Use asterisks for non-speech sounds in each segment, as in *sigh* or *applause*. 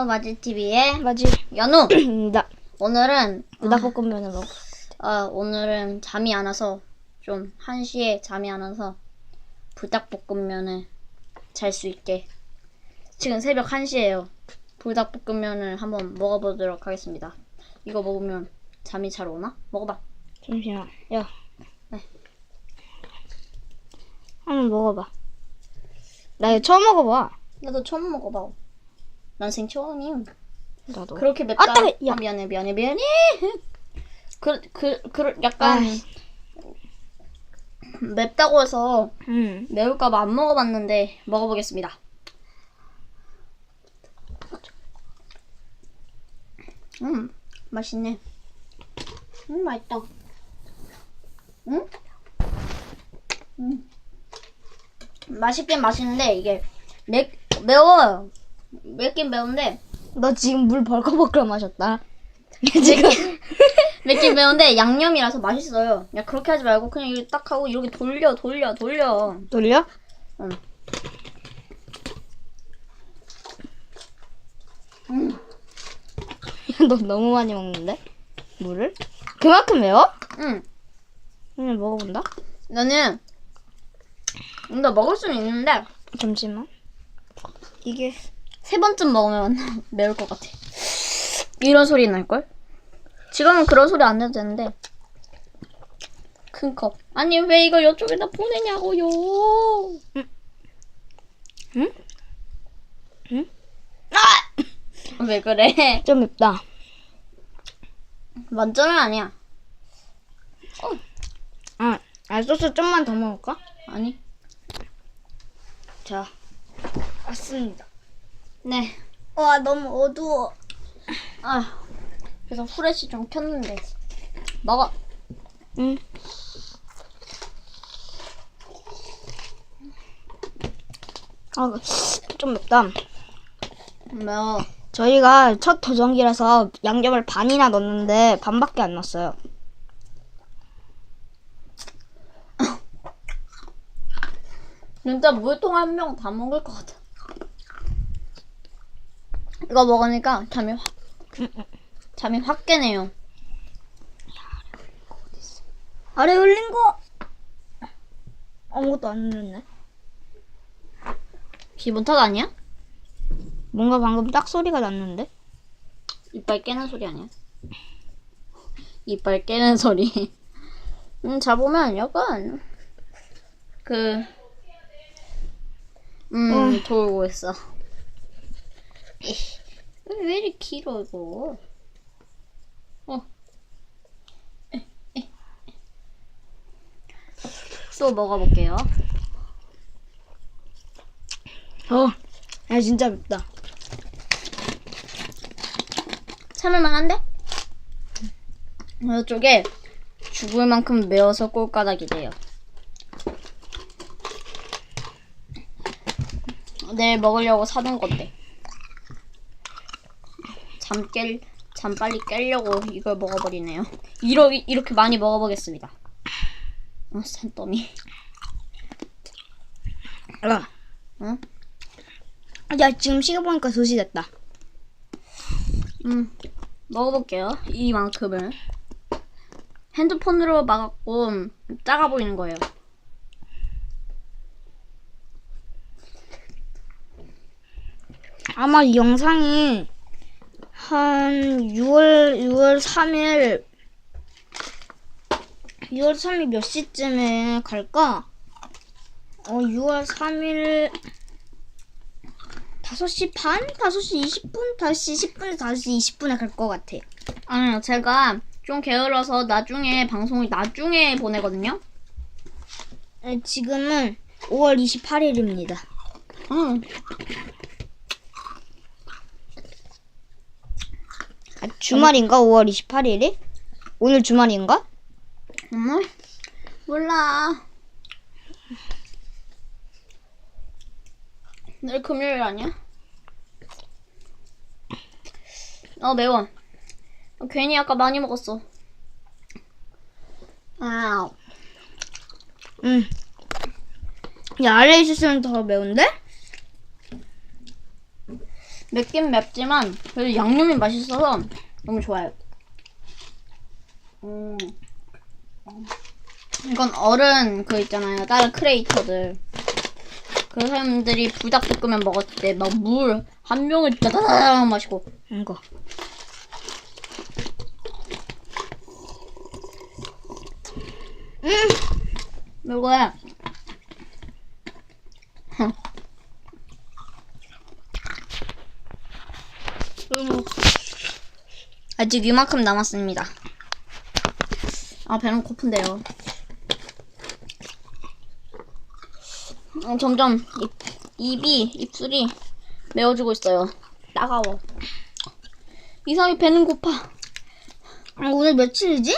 안녕하세요. 마지TV의 맞지? 연우. 나 *clears throat* 오늘은, 불닭볶음면을 먹어. 아, 오늘은 잠이 안 와서, 좀, 1시에 잠이 안 와서, 불닭볶음면을 잘 수 있게. 지금 새벽 1시에요. 불닭볶음면을 한번 먹어보도록 하겠습니다. 이거 먹으면 잠이 잘 오나? 먹어봐. 잠시만. 야. 네. 한번 먹어봐. 나 이거 처음 먹어봐. 나도 처음 먹어봐. 난생 처음임. 나도. 그렇게 맵다. 아, 따가- 야. 아, 미안해, 미안해, 미안해. *laughs* 그, 그, 그, 약간, 아이. 맵다고 해서 응. 매울까봐 안 먹어봤는데 먹어보겠습니다. 음, 맛있네. 음, 맛있다. 음? 음. 맛있긴 맛있는데 이게 매, 매워요. 맵긴 매운데 너 지금 물 벌컥벌컥 마셨다. *laughs* 지금 *laughs* 맵긴 매운데 양념이라서 맛있어요. 야 그렇게 하지 말고 그냥 이렇게 딱 하고 이렇게 돌려 돌려 돌려. 돌려? 응. 음. *laughs* 너 너무 많이 먹는데? 물을? 그만큼 매워? 응. 그냥 먹어본다. 나는 뭔가 먹을 수는 있는데 잠시만. 이게 세 번쯤 먹으면 *laughs* 매울 것 같아. 이런 소리 날 걸? 지금은 그런 소리 안 내도 되는데 큰 컵. 아니 왜 이걸 이쪽에다 보내냐고요? 응? 응? *laughs* 왜 그래? 좀 맵다. 만점은 아니야. 아, 아 소스 좀만 더 먹을까? 아니. 자, 왔습니다. 네. 와 너무 어두워. 아. 그래서 후레쉬 좀 켰는데 먹어. 응. 아, 좀 맵다. 매워. 저희가 첫 도전기라서 양념을 반이나 넣었는데 반밖에 안 넣었어요. 진짜 물통 한명다 먹을 것 같아. 이거 먹으니까 잠이 확 잠이 확 깨네요. 아래 흘린 거 아무것도 안 흘렸네. 기분 탓 아니야? 뭔가 방금 딱 소리가 났는데? 이빨 깨는 소리 아니야? 이빨 깨는 소리. *laughs* 음, 자보면 약간 그 음, 음. 돌고 있어. 에이, 왜 이렇게 길어 이거? 어. 에, 에. 또 먹어볼게요. 어, 야 진짜 맵다. 참을만한데? 이쪽에 죽을 만큼 매워서 꼴까닥이 돼요. 내일 먹으려고 사둔 건데. 잠 깰, 잠 빨리 깨려고 이걸 먹어버리네요. 이러, 이렇게 많이 먹어보겠습니다. 어, 산더미. 야, 응? 야 지금 시간 보니까 2시 됐다. 음, 먹어볼게요. 이만큼을. 핸드폰으로 막았고, 작아 보이는 거예요. 아마 이 영상이 한 6월 6월 3일 6월 3일 몇 시쯤에 갈까? 어 6월 3일 5시 반? 5시 20분? 5시 10분? 5시 20분에 갈 것 같아. 아니요, 제가 좀 게을러서 나중에 방송을 나중에 보내거든요. 네, 지금은 5월 28일입니다. 응. 아, 주말인가? 5월 28일이? 오늘 주말인가? 정말? 몰라. 내일 금요일 아니야? 어, 매워. 어, 괜히 아까 많이 먹었어. 아, 응. 야, 아래에 있으면 더 매운데? 맵긴 맵지만 그래도 양념이 맛있어서 너무 좋아요. 음. 이건 어른 그 있잖아요. 다른 크리에이터들. 그 사람들이 불닭볶음면 먹었을 때 막 물 한 병을 짜다다닥 마시고 이거. 음, 이거야. 아직 이만큼 남았습니다. 아 배는 고픈데요. 어, 점점 입, 입이 입술이 매워지고 있어요. 따가워. 이상하게 배는 고파. 아, 오늘 며칠이지?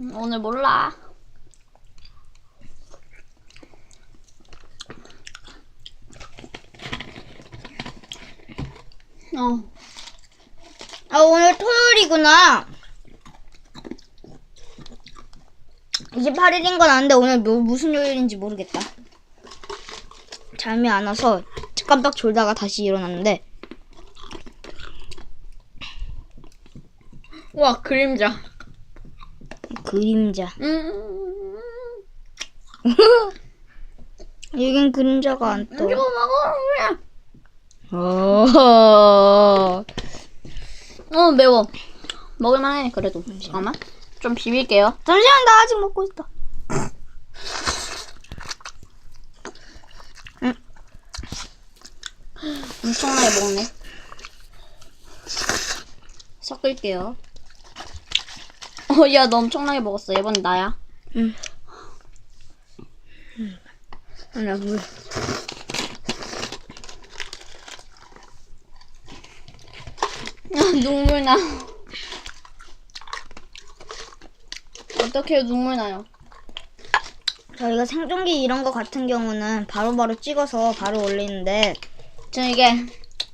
음, 오늘 몰라. 어. 아, 오늘 토요일이구나. 28일인 건 아는데 오늘 뭐, 무슨 요일인지 모르겠다. 잠이 안 와서 깜빡 졸다가 다시 일어났는데 와 그림자. 그림자. 음. *laughs* 여긴 그림자가 안 떠. 이거 먹어. 어. 어 매워. 먹을만해 그래도. 잠깐만. 좀 비빌게요. 잠시만 나 아직 먹고 있어. 엄청나게 먹네. 섞을게요. 어, 야, 너 엄청나게 먹었어. 이번 나야. 응. 나 물. *laughs* 눈물 나. 어떻게 눈물 나요? 저희가 생존기 이런 거 같은 경우는 바로바로 찍어서 바로 올리는데 저 이게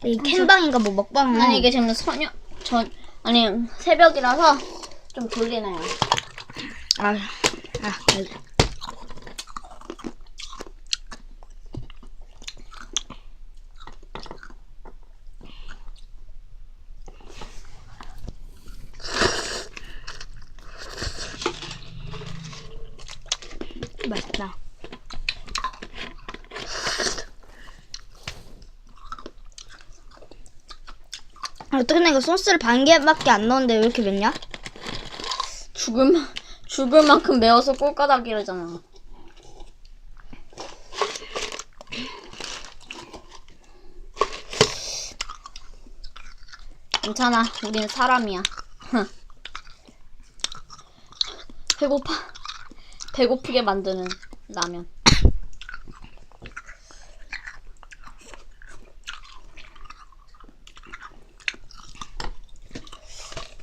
이 캔방인가 뭐 먹방은 아니 이게 지금 저녁 전 아니 새벽이라서 좀 졸리네요. 아, 아, 여기. 맛있다. 아, 어떻게 내가 소스를 반 개밖에 안 넣었는데 왜 이렇게 맵냐? 죽을 만 죽을 만큼 매워서 꼴까닥이라잖아. 괜찮아, 우리는 사람이야. 배고파. 배고프게 만드는 라면.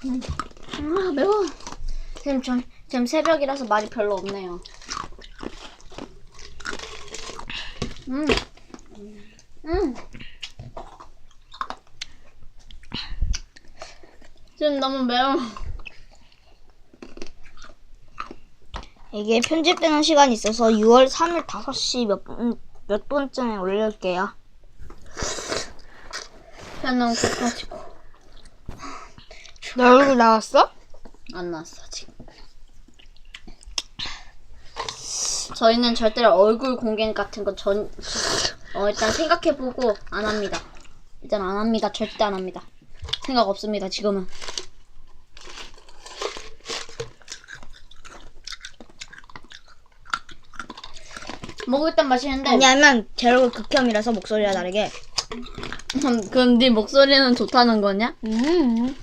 아 매워. 지금 전 지금 새벽이라서 말이 별로 없네요. 음, 음. 지금 너무 매워. 이게 편집되는 시간이 있어서 6월 3일 5시 몇, 분, 몇 분쯤에 올릴게요. 배는 고파지고 내 얼굴 나왔어? 안 나왔어 지금. 저희는 절대로 얼굴 공개 같은 거 전, 어, 일단 생각해보고 안 합니다. 일단 안 합니다. 절대 안 합니다. 생각 없습니다. 지금은. 먹을 땐 맛있는데 왜냐하면 제 얼굴 극혐이라서 목소리가 다르게. 음, 그럼 네 목소리는 좋다는 거냐? 음.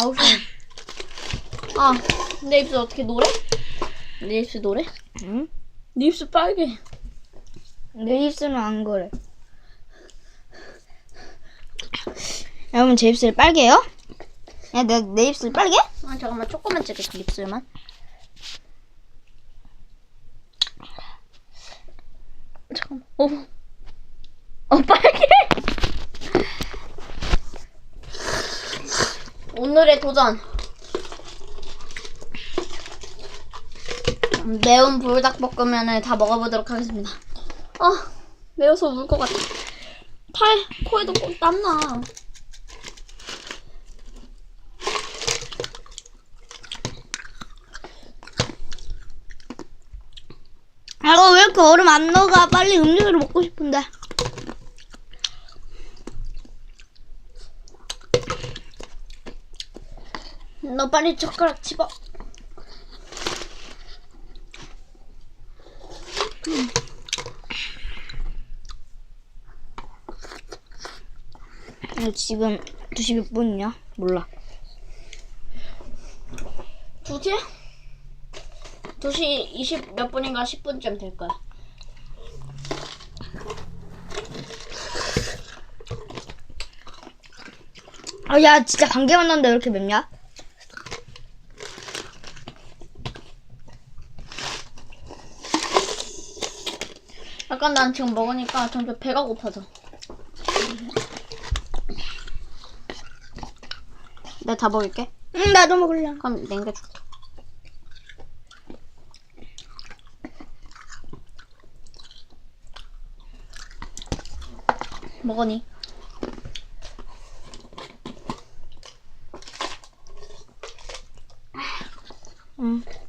아우. 아, 내 입술 어떻게 노래? 내 입술 노래? 응? 네 입술 빨개. 내 입술은 안 그래. 여러분 제 입술 빨개요? 야, 내, 내 입술 빨개? 아 잠깐만 조금만 찍을게 입술만. 잠깐만. 오. 어 빨개. 오늘의 도전. 매운 불닭볶음면을 다 먹어보도록 하겠습니다. 아, 매워서 울 것 같아. 팔, 코에도 꼭 땀나. 아, 이거 왜 이렇게 얼음 안 녹아? 빨리 음료를 먹고 싶은데. 너 빨리 젓가락 집어. 아, 지금 2시 몇 분이냐? 몰라. 2시? 2시 20 몇 분인가 10분쯤 될 거야. 아, 야, 진짜 관계 만났는데 왜 이렇게 맵냐? 약간 난 지금 먹으니까 점점 배가 고파져. 내가 다 먹을게. 응, 나도 먹을래. 그럼 냉겨줄게. 먹으니? 응. 아!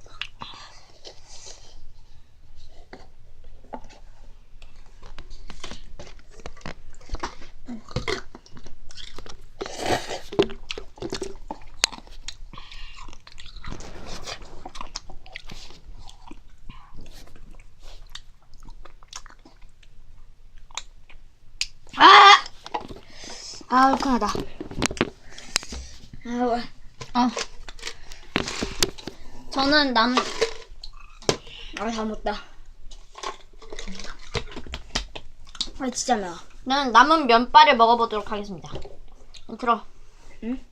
아, 얼큰하다. 아우, 어. 저는 남, 아, 다 먹다. 아, 진짜 매워. 는 남은 면발을 먹어보도록 하겠습니다. 들어. 응? 응.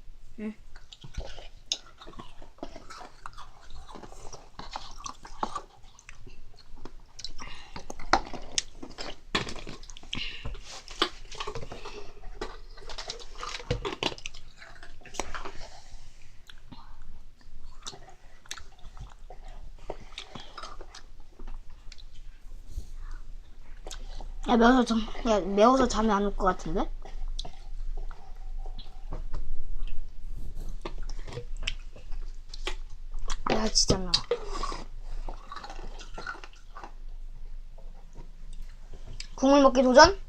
야 매워서 좀, 야 매워서 잠이 안 올 것 같은데? 야 진짜 매워. 국물 먹기 도전?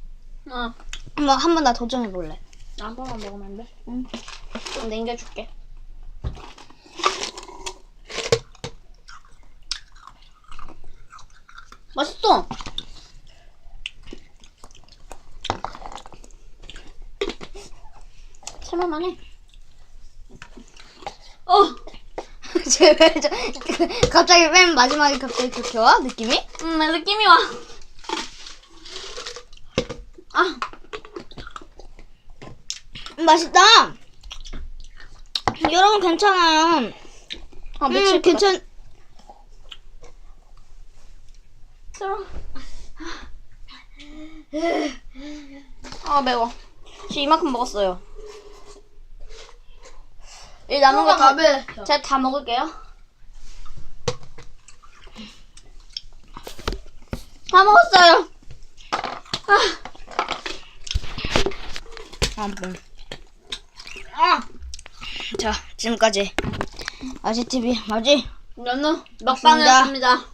어. 한번 한번 나 도전해 볼래. 나한 번만 먹으면 안 돼? 응. 좀 냉겨줄게. 맛있어. 참을만해. 어, *laughs* 쟤왜 저, 갑자기 맨 마지막에 갑자기 그렇게 와 느낌이? 음, 느낌이 와. 아, 음, 맛있다. 여러분 괜찮아요. 아 음, 것 같아. 괜찮. 들어. 아 매워. 지금 이만큼 먹었어요. 이 남은 거 다, 제가 다 먹을게요. 다 먹었어요. 아, 뭐. 아. 자 지금까지 아지 TV 맞지? 연우. 먹방이었습니다.